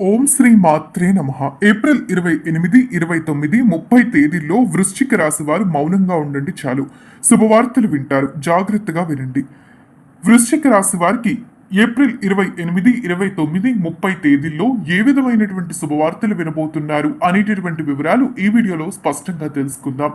ఓం శ్రీ మాత్రే నమ. ఏప్రిల్ ఇరవై ఎనిమిది ఇరవై తొమ్మిది ముప్పై తేదీల్లో వృశ్చిక రాశి వారు మౌనంగా ఉండండి చాలు. శుభవార్తలు వింటారు. జాగ్రత్తగా వినండి. వృశ్చిక రాశి వారికి ఏప్రిల్ ఇరవై ఎనిమిది ఇరవై తొమ్మిది ముప్పై తేదీల్లో ఏ విధమైనటువంటి శుభవార్తలు వినబోతున్నారు అనేటటువంటి వివరాలు ఈ వీడియోలో స్పష్టంగా తెలుసుకుందాం.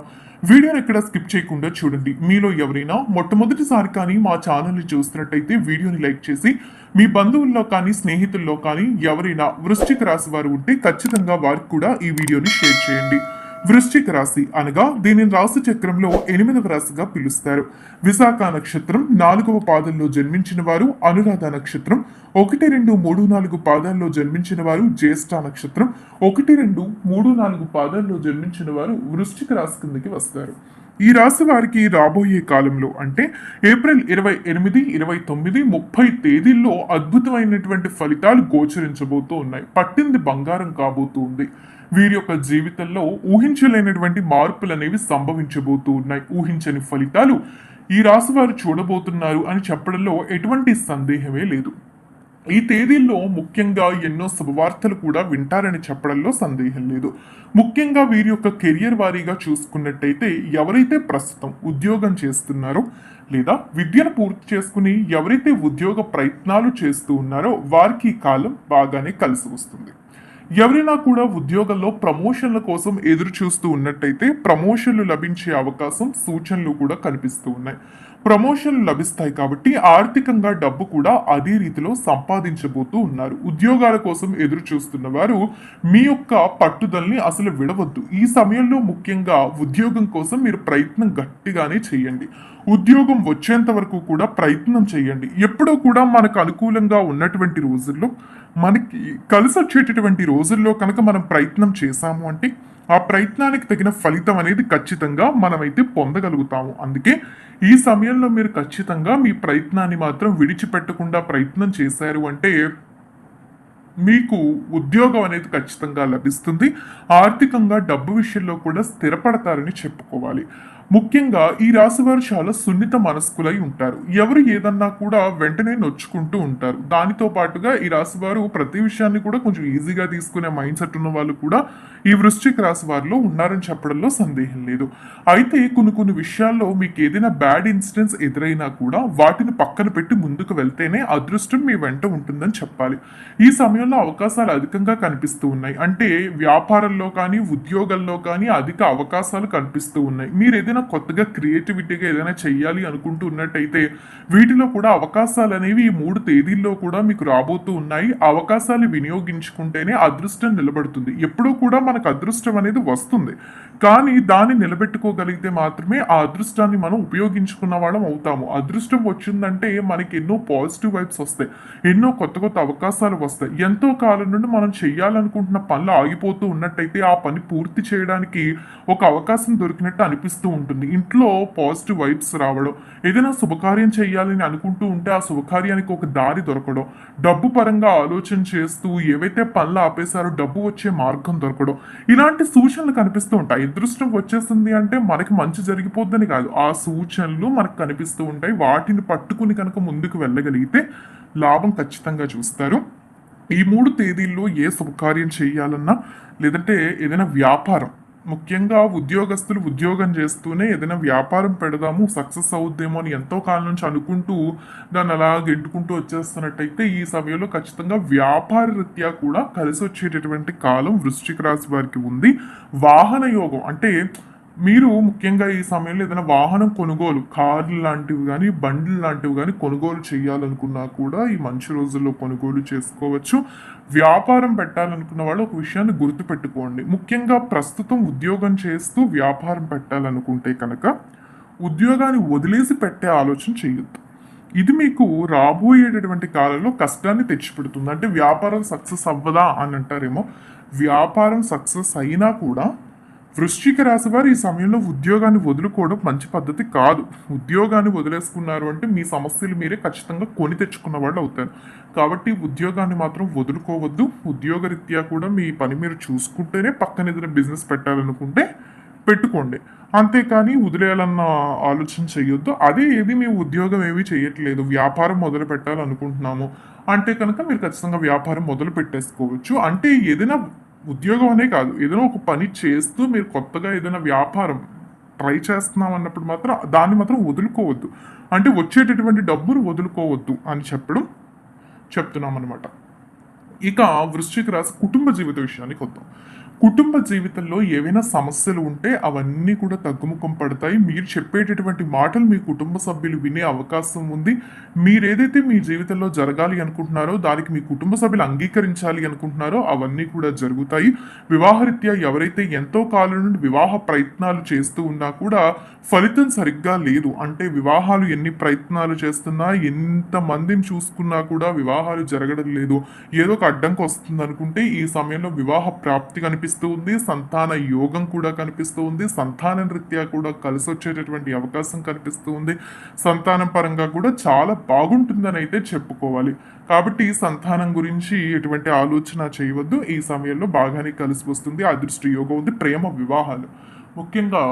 వీడియోని ఎక్కడ స్కిప్ చేయకుండా చూడండి. మీలో ఎవరైనా మొట్టమొదటిసారి కానీ మా ఛానల్ని చూస్తున్నట్టయితే వీడియోని లైక్ చేసి మీ బంధువుల్లో కానీ స్నేహితుల్లో కానీ ఎవరైనా వృశ్చిక రాశి వారు ఉంటే ఖచ్చితంగా వారికి కూడా ఈ వీడియోని షేర్ చేయండి. వృశ్చిక రాశి అనగా దీనిని రాశి చక్రంలో ఎనిమిదవ రాశిగా పిలుస్తారు. విశాఖ నక్షత్రం నాలుగవ పాదంలో జన్మించిన వారు అనురాధ నక్షత్రం ఒకటి రెండు మూడు నాలుగు పాదాల్లో జన్మించిన వారు జ్యేష్ఠ నక్షత్రం ఒకటి రెండు మూడు నాలుగు పాదాల్లో జన్మించిన వారు వృశ్చిక రాశి కిందకి వస్తారు. ఈ రాశి వారికి రాబోయే కాలంలో అంటే ఏప్రిల్ ఇరవై ఎనిమిది ఇరవై తొమ్మిది ముప్పై తేదీల్లో అద్భుతమైనటువంటి ఫలితాలు గోచరించబోతూ ఉన్నాయి. పట్టింది బంగారం కాబోతూ ఉంది. వీరి యొక్క జీవితంలో ఊహించలేనటువంటి మార్పులు అనేవి సంభవించబోతూ ఉన్నాయి. ఊహించని ఫలితాలు ఈ రాశి వారు చూడబోతున్నారు అని చెప్పడంలో ఎటువంటి సందేహమే లేదు. ఈ తేదీల్లో ముఖ్యంగా ఎన్నో శుభవార్తలు కూడా వింటారని చెప్పడంలో సందేహం లేదు. ముఖ్యంగా వీరి యొక్క కెరియర్ వారీగా చూసుకున్నట్టయితే ఎవరైతే ప్రస్తుతం ఉద్యోగం చేస్తున్నారో లేదా విద్యను పూర్తి చేసుకుని ఎవరైతే ఉద్యోగ ప్రయత్నాలు చేస్తూ ఉన్నారో వారికి కాలం బాగానే కలిసి వస్తుంది. ఎవరైనా కూడా ఉద్యోగంలో ప్రమోషన్ల కోసం ఎదురు చూస్తూ ఉన్నట్టయితే ప్రమోషన్లు లభించే అవకాశం సూచనలు కూడా కనిపిస్తూ ఉన్నాయి. ప్రమోషన్లు లభిస్తాయి కాబట్టి ఆర్థికంగా డబ్బు కూడా అదే రీతిలో సంపాదించబోతూ ఉన్నారు. ఉద్యోగాల కోసం ఎదురు చూస్తున్న వారు మీ యొక్క పట్టుదలని అసలు విడవద్దు. ఈ సమయంలో ముఖ్యంగా ఉద్యోగం కోసం మీరు ప్రయత్నం గట్టిగానే చేయండి. ఉద్యోగం వచ్చేంత వరకు కూడా ప్రయత్నం చేయండి. ఎప్పుడూ కూడా మనకు అనుకూలంగా ఉన్నటువంటి రోజుల్లో మనకి కలిసి వచ్చేటటువంటి రోజుల్లో కనుక మనం ప్రయత్నం చేశాము అంటే ఆ ప్రయత్నానికి తగిన ఫలితం అనేది ఖచ్చితంగా మనమైతే పొందగలుగుతాము. అందుకే ఈ సమయంలో మీరు ఖచ్చితంగా మీ ప్రయత్నాన్ని మాత్రం విడిచిపెట్టకుండా ప్రయత్నం చేశారు అంటే మీకు ఉద్యోగం అనేది ఖచ్చితంగా లభిస్తుంది. ఆర్థికంగా డబ్బు విషయంలో కూడా స్థిరపడతారని చెప్పుకోవాలి. ముఖ్యంగా ఈ రాశి వారు చాలా సున్నిత మనస్కులై ఉంటారు. ఎవరు ఏదన్నా కూడా వెంటనే నొచ్చుకుంటూ ఉంటారు. దానితో పాటుగా ఈ రాశి వారు ప్రతి విషయాన్ని కూడా కొంచెం ఈజీగా తీసుకునే మైండ్ సెట్ ఉన్న వాళ్ళు కూడా ఈ వృశ్చిక రాశి వారిలో ఉన్నారని చెప్పడంలో సందేహం లేదు. అయితే కొన్ని కొన్ని విషయాల్లో మీకు ఏదైనా బ్యాడ్ ఇన్సిడెంట్స్ ఎదురైనా కూడా వాటిని పక్కన పెట్టి ముందుకు వెళ్తేనే అదృష్టం మీ వెంట ఉంటుందని చెప్పాలి. ఈ సమయంలో అవకాశాలు అధికంగా కనిపిస్తూ ఉన్నాయి. అంటే వ్యాపారంలో కానీ ఉద్యోగంలో కానీ అధిక అవకాశాలు కనిపిస్తూ ఉన్నాయి. మీరు ఏదైనా కొత్తగా క్రియేటివిటీగా ఏదైనా చేయాలి అనుకుంటూ ఉన్నట్టయితే వీటిలో కూడా అవకాశాలు అనేవి ఈ మూడు తేదీల్లో కూడా మీకు రాబోతూ ఉన్నాయి. అవకాశాలు వినియోగించుకుంటేనే అదృష్టం నిలబడుతుంది. ఎప్పుడూ కూడా మనకు అదృష్టం అనేది వస్తుంది. కానీ దాన్ని నిలబెట్టుకోగలిగితే మాత్రమే ఆ అదృష్టాన్ని మనం ఉపయోగించుకున్న వాళ్ళం అవుతాము. అదృష్టం వచ్చిందంటే మనకి ఎన్నో పాజిటివ్ వైబ్స్ వస్తాయి. ఎన్నో కొత్త కొత్త అవకాశాలు వస్తాయి. ఎంతో కాలం నుండి మనం చేయాలనుకుంటున్న పనులు ఆగిపోతూ ఉన్నట్టయితే ఆ పని పూర్తి చేయడానికి ఒక అవకాశం దొరికినట్టు అనిపిస్తూ ఉంటుంది. ఉంటుంది. ఇంట్లో పాజిటివ్ వైబ్స్ రావడం. ఏదైనా శుభకార్యం చేయాలని అనుకుంటూ ఉంటే ఆ శుభకార్యానికి ఒక దారి దొరకడం. డబ్బు పరంగా ఆలోచన చేస్తూ ఏవైతే పనులు ఆపేశారో డబ్బు వచ్చే మార్గం దొరకడం. ఇలాంటి సూచనలు కనిపిస్తూ ఉంటాయి. అదృష్టం వచ్చేస్తుంది అంటే మనకి మంచి జరిగిపోద్దని కాదు. ఆ సూచనలు మనకు కనిపిస్తూ ఉంటాయి. వాటిని పట్టుకుని కనుక ముందుకు వెళ్ళగలిగితే లాభం ఖచ్చితంగా చూస్తారు. ఈ మూడు తేదీల్లో ఏ శుభకార్యం చేయాలన్నా లేదంటే ఏదైనా వ్యాపారం ముఖ్యంగా ఉద్యోగస్తులు ఉద్యోగం చేస్తూనే ఏదైనా వ్యాపారం పెడదాము సక్సెస్ అవుద్దేమో అని ఎంతో కాలం నుంచి అనుకుంటూ దాన్ని అలా గెంటుకుంటూ వచ్చేస్తున్నట్టయితే ఈ సమయంలో ఖచ్చితంగా వ్యాపార రీత్యా కూడా కలిసి వచ్చేటటువంటి కాలం వృశ్చిక రాశి వారికి ఉంది. వాహన యోగం అంటే మీరు ముఖ్యంగా ఈ సమయంలో ఏదైనా వాహనం కొనుగోలు కార్లు లాంటివి కానీ బండ్లు లాంటివి కానీ కొనుగోలు చేయాలనుకున్నా కూడా ఈ మంచి రోజుల్లో కొనుగోలు చేసుకోవచ్చు. వ్యాపారం పెట్టాలనుకున్న వాళ్ళు ఒక విషయాన్ని గుర్తుపెట్టుకోండి. ముఖ్యంగా ప్రస్తుతం ఉద్యోగం చేస్తూ వ్యాపారం పెట్టాలనుకుంటే కనుక ఉద్యోగాన్ని వదిలేసి పెట్టే ఆలోచన చేయొద్దు. ఇది మీకు రాబోయేటటువంటి కాలంలో కష్టాన్ని తెచ్చిపెడుతుంది. అంటే వ్యాపారం సక్సెస్ అవ్వదా అని అంటారేమో వ్యాపారం సక్సెస్ అయినా కూడా వృశ్చిక రాశి వారు ఈ సమయంలో ఉద్యోగాన్ని వదులుకోవడం మంచి పద్ధతి కాదు. ఉద్యోగాన్ని వదిలేసుకున్నారు అంటే మీ సమస్యలు మీరే ఖచ్చితంగా కొని తెచ్చుకున్న వాళ్ళు అవుతారు. కాబట్టి ఉద్యోగాన్ని మాత్రం వదులుకోవద్దు. ఉద్యోగరీత్యా కూడా మీ పని మీరు చూసుకుంటేనే పక్కన ఏదైనా బిజినెస్ పెట్టాలనుకుంటే పెట్టుకోండి. అంతేకాని వదిలేయాలన్న ఆలోచన చేయొద్దు. అదే ఏది మేము ఉద్యోగం ఏమీ చేయట్లేదు. వ్యాపారం మొదలు పెట్టాలనుకుంటున్నాము. అంటే కనుక మీరు ఖచ్చితంగా వ్యాపారం మొదలు పెట్టేసుకోవచ్చు. అంటే ఏదైనా ఉద్యోగం అనే కాదు. ఏదైనా ఒక పని చేస్తూ మీరు కొత్తగా ఏదైనా వ్యాపారం ట్రై చేస్తున్నాం అన్నప్పుడు మాత్రం దాన్ని మాత్రం వదులుకోవద్దు. అంటే వచ్చేటటువంటి డబ్బును వదులుకోవద్దు అని చెప్పడం చెప్తున్నాం అనమాట ఇక వృశ్చిక రాశి కుటుంబ జీవిత విషయానికి వద్దాం. కుటుంబ జీవితంలో ఏవైనా సమస్యలు ఉంటే అవన్నీ కూడా తగ్గుముఖం పడతాయి. మీరు చెప్పేటటువంటి మాటలు మీ కుటుంబ సభ్యులు వినే అవకాశం ఉంది. మీరు ఏదైతే మీ జీవితంలో జరగాలి అనుకుంటున్నారో దానికి మీ కుటుంబ సభ్యులు అంగీకరించాలి అనుకుంటున్నారో అవన్నీ కూడా జరుగుతాయి. వివాహరీత్యా ఎవరైతే ఎంతో కాలం నుండి వివాహ ప్రయత్నాలు చేస్తూ ఉన్నా కూడా ఫలితం సరిగ్గా లేదు. అంటే వివాహాలు ఎన్ని ప్రయత్నాలు చేస్తున్నా ఎంత మందిని చూసుకున్నా కూడా వివాహాలు జరగడం లేదు. ఏదో ఒక అడ్డంకి వస్తుంది అనుకుంటే ఈ సమయంలో వివాహ ప్రాప్తి కనిపిస్తూ ఉంది సంతాన యోగం కూడా కనిపిస్తూ ఉంది సంతాన రీత్యా కూడా కలిసి వచ్చేటటువంటి అవకాశం కనిపిస్తూ ఉంది సంతానం పరంగా కూడా చాలా బాగుంటుందని అయితే చెప్పుకోవాలి. కాబట్టి సంతానం గురించి ఎటువంటి ఆలోచన చేయవద్దు. ఈ సమయంలో బాగానే కలిసి వస్తుంది. అదృష్ట యోగం ఉంది. ప్రేమ వివాహాలు. ముఖ్యంగా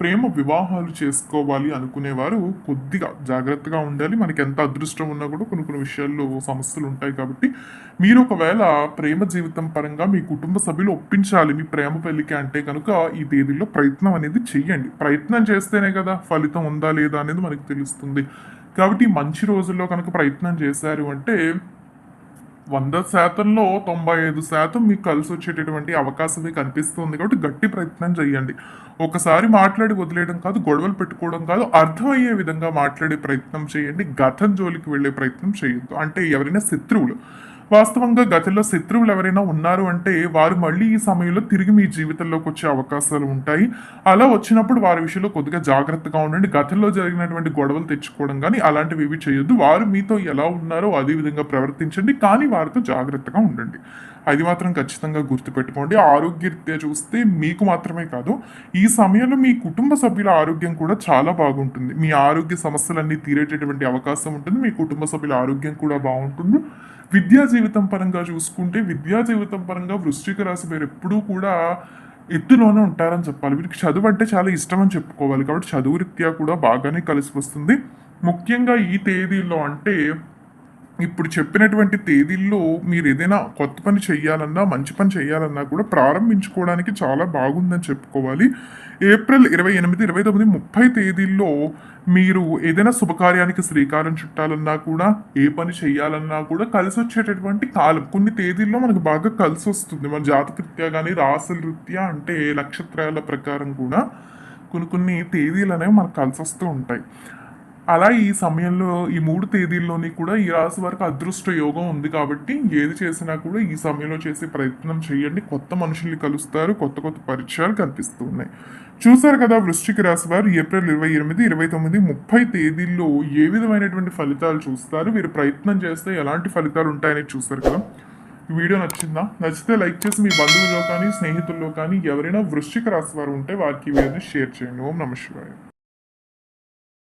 ప్రేమ వివాహాలు చేసుకోవాలి అనుకునేవారు కొద్దిగా జాగ్రత్తగా ఉండాలి. మనకి ఎంత అదృష్టం ఉన్నా కూడా కొన్ని కొన్ని విషయాల్లో సమస్యలు ఉంటాయి కాబట్టి మీరు ఒకవేళ ప్రేమ జీవితం పరంగా మీ కుటుంబ సభ్యులు ఒప్పించాలి మీ ప్రేమ పెళ్ళికి అంటే కనుక ఈ తేదీలో ప్రయత్నం అనేది చెయ్యండి. ప్రయత్నం చేస్తేనే కదా ఫలితం ఉందా లేదా అనేది మనకు తెలుస్తుంది. కాబట్టి మంచి రోజుల్లో కనుక ప్రయత్నం చేశారు అంటే వంద శాతంలో తొంభై ఐదు శాతం మీకు కలిసి వచ్చేటటువంటి అవకాశమే కనిపిస్తుంది. కాబట్టి గట్టి ప్రయత్నం చేయండి. ఒకసారి మాట్లాడి వదిలేయడం కాదు గొడవలు పెట్టుకోవడం కాదు అర్థమయ్యే విధంగా మాట్లాడే ప్రయత్నం చేయండి. గతం జోలికి వెళ్ళే ప్రయత్నం చేయొద్దు. అంటే ఎవరైనా శత్రువులు. వాస్తవంగా గతంలో శత్రువులు ఎవరైనా ఉన్నారు అంటే వారు మళ్ళీ ఈ సమయంలో తిరిగి మీ జీవితంలోకి వచ్చే అవకాశాలు ఉంటాయి. అలా వచ్చినప్పుడు వారి విషయంలో కొద్దిగా జాగ్రత్తగా ఉండండి. గతంలో జరిగినటువంటి గొడవలు తెచ్చుకోవడం కానీ అలాంటివి ఏవి చేయొద్దు. వారు మీతో ఎలా ఉన్నారో అదే విధంగా ప్రవర్తించండి. కానీ వారితో జాగ్రత్తగా ఉండండి. అది మాత్రం ఖచ్చితంగా గుర్తుపెట్టుకోండి. ఆరోగ్యరీత్యా చూస్తే మీకు మాత్రమే కాదు ఈ సమయంలో మీ కుటుంబ సభ్యుల ఆరోగ్యం కూడా చాలా బాగుంటుంది. మీ ఆరోగ్య సమస్యలన్నీ తీరేటటువంటి అవకాశం ఉంటుంది. మీ కుటుంబ సభ్యుల ఆరోగ్యం కూడా బాగుంటుంది. విద్యా జీవితం పరంగా చూసుకుంటే విద్యా జీవితం పరంగా వృశ్చిక రాశి మీరు ఎప్పుడూ కూడా ఎత్తులోనే ఉంటారని చెప్పాలి. వీరికి చదువు అంటే చాలా ఇష్టం అని చెప్పుకోవాలి. కాబట్టి చదువు రీత్యా కూడా బాగానే కలిసి వస్తుంది. ముఖ్యంగా ఈ తేదీలో అంటే ఇప్పుడు చెప్పినటువంటి తేదీల్లో మీరు ఏదైనా కొత్త పని చేయాలన్నా మంచి పని చేయాలన్నా కూడా ప్రారంభించుకోవడానికి చాలా బాగుందని చెప్పుకోవాలి. ఏప్రిల్ ఇరవై ఎనిమిది ఇరవై తొమ్మిది ముప్పై తేదీల్లో మీరు ఏదైనా శుభకార్యానికి శ్రీకారం చుట్టాలన్నా కూడా ఏ పని చేయాలన్నా కూడా కలిసి వచ్చేటటువంటి కాలం. కొన్ని తేదీల్లో మనకు బాగా కలిసి వస్తుంది. మన జాతకృత్యా కానీ రాసుల రీత్యా అంటే నక్షత్రాల ప్రకారం కూడా కొన్ని కొన్ని తేదీలు అనేవి మనకు కలిసి వస్తూ ఉంటాయి. అలా ఈ సమయంలో ఈ మూడు తేదీల్లోని కూడా ఈ రాశి వారికి అదృష్ట యోగం ఉంది కాబట్టి ఏది చేసినా కూడా ఈ సమయంలో చేసే ప్రయత్నం చేయండి. కొత్త మనుషుల్ని కలుస్తారు. కొత్త కొత్త పరిచయాలు కనిపిస్తున్నాయి చూసారు కదా వృశ్చిక రాశి వారు ఏప్రిల్ ఇరవై ఎనిమిది ఇరవై తొమ్మిది ముప్పై తేదీల్లో ఏ విధమైనటువంటి ఫలితాలు చూస్తారు? వీరు ప్రయత్నం చేస్తే ఎలాంటి ఫలితాలు ఉంటాయని చూస్తారు కదా. వీడియో నచ్చిందా? నచ్చితే లైక్ చేసి మీ బంధువుల్లో కానీ స్నేహితుల్లో కానీ ఎవరైనా వృశ్చిక రాశి వారు ఉంటే వారికి వీడియోని షేర్ చేయండి. ఓం నమ శివాయ.